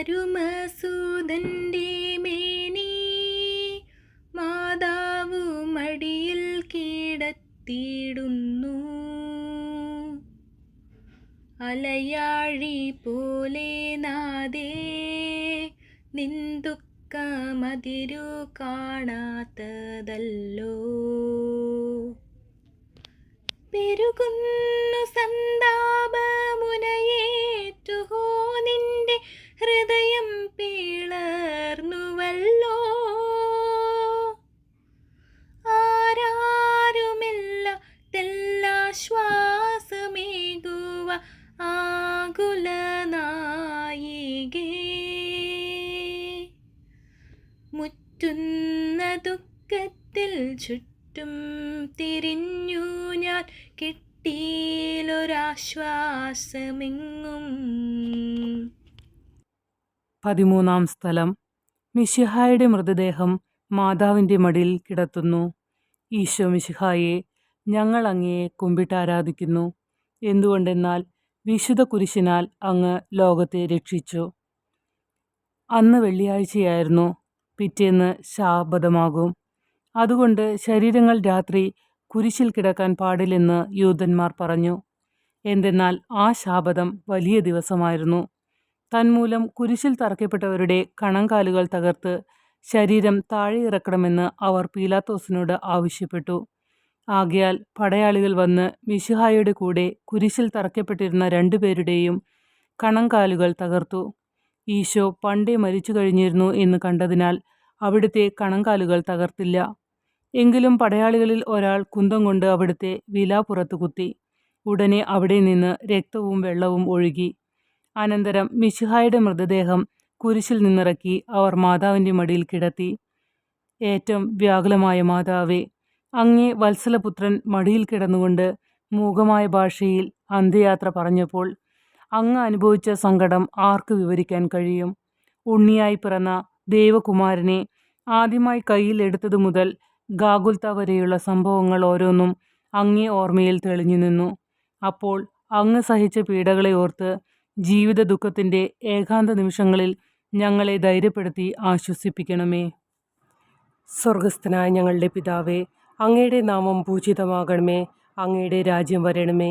നരുമസൂദന്റെ മേനി മാതാവു മടിയിൽ കിടത്തിയിടുന്നു. അലയാഴി പോലെ നാദേ നിന്ദുക്കമതിരു കാണാത്തതല്ലോ. പെരുകുന്നു മുറ്റുന്ന ദുഃഖത്തിൽ ചുറ്റും തിരിഞ്ഞു ഞാൻ കിട്ടിയിലൊരാശ്വാസമെങ്ങും. പതിമൂന്നാം സ്ഥലം. മിശിഹായുടെ മൃതദേഹം മാതാവിന്റെ മടിയിൽ കിടത്തുന്നു. ഈശോ മിശിഹായെ ഞങ്ങൾ അങ്ങയെ കുമ്പിട്ടാരാധിക്കുന്നു. എന്തുകൊണ്ടെന്നാൽ വിശുദ്ധ കുരിശിനാൽ അങ്ങ് ലോകത്തെ രക്ഷിച്ചു. അന്ന് വെള്ളിയാഴ്ചയായിരുന്നു പിറ്റേന്ന് ശാബദമാകും അതുകൊണ്ട് ശരീരങ്ങൾ രാത്രി കുരിശിൽ കിടക്കാൻ പാടില്ലെന്ന് യൂതന്മാർ പറഞ്ഞു. എന്തെന്നാൽ ആ ശാപദം വലിയ ദിവസമായിരുന്നു. തന്മൂലം കുരിശിൽ തറക്കപ്പെട്ടവരുടെ കണങ്കാലുകൾ തകർത്ത് ശരീരം താഴെ ഇറക്കണമെന്ന് അവർ പീലാത്തോസിനോട് ആവശ്യപ്പെട്ടു. ആകയാൽ പടയാളികൾ വന്ന് മിശിഹായുടെ കൂടെ കുരിശിൽ തറക്കപ്പെട്ടിരുന്ന രണ്ടുപേരുടെയും കണങ്കാലുകൾ തകർത്തു. ഈശോ പണ്ടേ മരിച്ചു കഴിഞ്ഞിരുന്നു എന്ന് കണ്ടതിനാൽ അവിടുത്തെ കണങ്കാലുകൾ തകർത്തില്ല. എങ്കിലും പടയാളികളിൽ ഒരാൾ കുന്തം കൊണ്ട് അവിടുത്തെ വില പുറത്തു കുത്തി. ഉടനെ അവിടെ നിന്ന് രക്തവും വെള്ളവും ഒഴുകി. അനന്തരം മിശിഹായുടെ മൃതദേഹം കുരിശിൽ നിന്നിറക്കി അവർ മാതാവിന്റെ മടിയിൽ കിടത്തി. ഏറ്റവും വ്യാകുലമായ മാതാവേ അങ്ങേ വത്സലപുത്രൻ മടിയിൽ കിടന്നുകൊണ്ട് മൂകമായ ഭാഷയിൽ അന്ത്യയാത്ര പറഞ്ഞപ്പോൾ അങ്ങ് അനുഭവിച്ച സങ്കടം ആർക്ക് വിവരിക്കാൻ കഴിയും? ഉണ്ണിയായി പിറന്ന ദേവകുമാരനെ ആദ്യമായി കയ്യിൽ എടുത്തതു മുതൽ ഗാഗുൽത്ത വരെയുള്ള സംഭവങ്ങൾ ഓരോന്നും അങ്ങേ ഓർമ്മയിൽ തെളിഞ്ഞു നിന്നു. അപ്പോൾ അങ്ങ് സഹിച്ച പീഡകളെ ഓർത്ത് ജീവിത ദുഃഖത്തിന്റെ ഏകാന്ത നിമിഷങ്ങളിൽ ഞങ്ങളെ ധൈര്യപ്പെടുത്തി ആശ്വസിപ്പിക്കണമേ. സ്വർഗസ്ഥനായ ഞങ്ങളുടെ പിതാവേ അങ്ങയുടെ നാമം പൂജിതമാകണമേ അങ്ങയുടെ രാജ്യം വരണമേ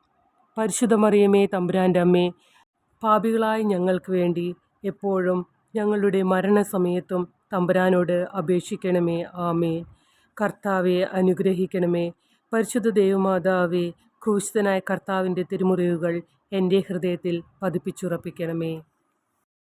പരിശുദ്ധ മറിയമേ തമ്പുരാന്റെ അമ്മേ പാപികളായ ഞങ്ങൾക്ക് വേണ്ടി എപ്പോഴും ഞങ്ങളുടെ മരണസമയത്തും തമ്പുരാനോട് അപേക്ഷിക്കണമേ ആമേ കർത്താവെ അനുഗ്രഹിക്കണമേ. പരിശുദ്ധ ദേവമാതാവേ ക്രൂശിതനായ കർത്താവിന്റെ തിരുമുറിവുകൾ എന്റെ ഹൃദയത്തിൽ പതിപ്പിച്ചുറപ്പിക്കണമേ.